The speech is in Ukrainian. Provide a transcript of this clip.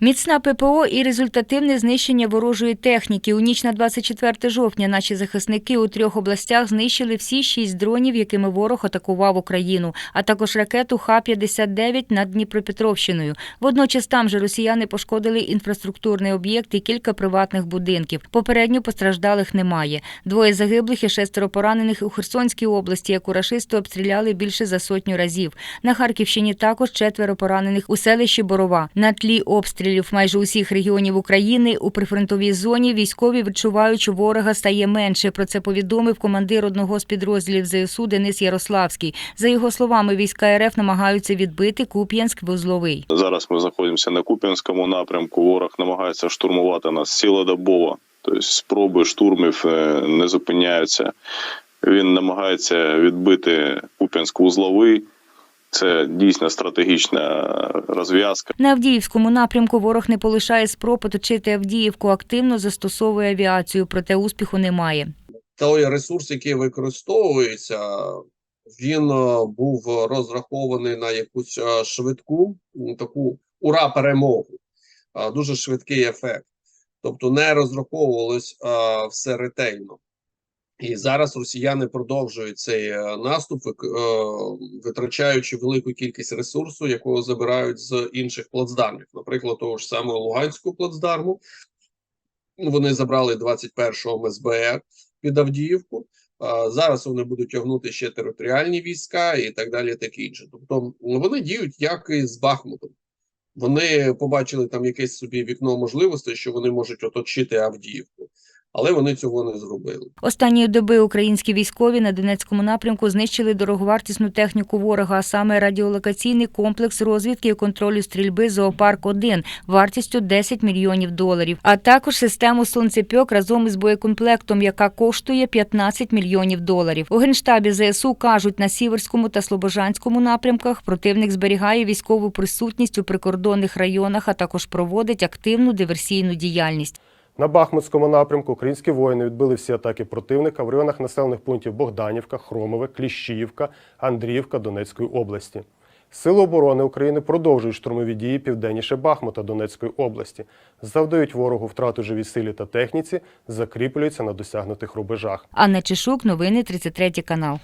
Міцна ППО і результативне знищення ворожої техніки. У ніч на 24 жовтня наші захисники у трьох областях знищили всі шість дронів, якими ворог атакував Україну, а також ракету Х-59 над Дніпропетровщиною. Водночас там же росіяни пошкодили інфраструктурний об'єкт і кілька приватних будинків. Попередньо постраждалих немає. Двоє загиблих і шестеро поранених у Херсонській області, яку рашисти обстріляли більше за сотню разів. На Харківщині також четверо поранених у селищі Борова. На тлі обстрілів майже усіх регіонів України у прифронтовій зоні військові відчувають, що ворога стає менше. Про це повідомив командир одного з підрозділів ЗСУ Денис Ярославський. За його словами, війська РФ намагаються відбити Куп'янськ-Вузловий. Зараз ми знаходимося на Куп'янському напрямку. Ворог намагається штурмувати нас цілодобово. Тобто спроби штурмів е, не зупиняються. Він намагається відбити Куп'янськ-Вузловий. Це дійсно стратегічна розв'язка. На Авдіївському напрямку ворог не полишає спроб оточити Авдіївку, активно застосовує авіацію, проте успіху немає. той ресурс, який використовується, він е, був розрахований на якусь е, швидку таку ура перемогу, е, дуже швидкий ефект. Тобто не розраховувалось все ретельно. І зараз росіяни продовжують цей е, наступ, е, витрачаючи велику кількість ресурсу, якого забирають з інших плацдармів, наприклад, того ж самого Луганського плацдарму. Вони забрали 21-го МСБР під Авдіївку. Зараз вони будуть тягнути ще територіальні війська і так далі, таке інше. Тобто вони діють як і з Бахмутом. Вони побачили там якесь собі вікно можливостей, що вони можуть оточити Авдіївку, але вони цього не зробили. Останньої доби українські військові на Донецькому напрямку знищили дороговартісну техніку ворога, а саме радіолокаційний комплекс розвідки і контролю стрільби Зоопарк 1 вартістю 10 мільйонів доларів, а також систему сонцепьок разом із боєкомплектом, яка коштує 15 мільйонів доларів. У генштабі ЗСУ кажуть, на Сіверському та Слобожанському напрямках противник зберігає військову присутність у прикордонних районах, а також проводить активну диверсійну діяльність. На Бахмутському напрямку українські воїни відбили всі атаки противника в районах населених пунктів Богданівка, Хромове, Кліщіївка, Андріївка Донецької області. Сили оборони України продовжують штурмові дії південніше Бахмута Донецької області, завдають ворогу втрату живій силі та техніці, закріплюються на досягнутих рубежах. Анна Чешук, новини 33 канал.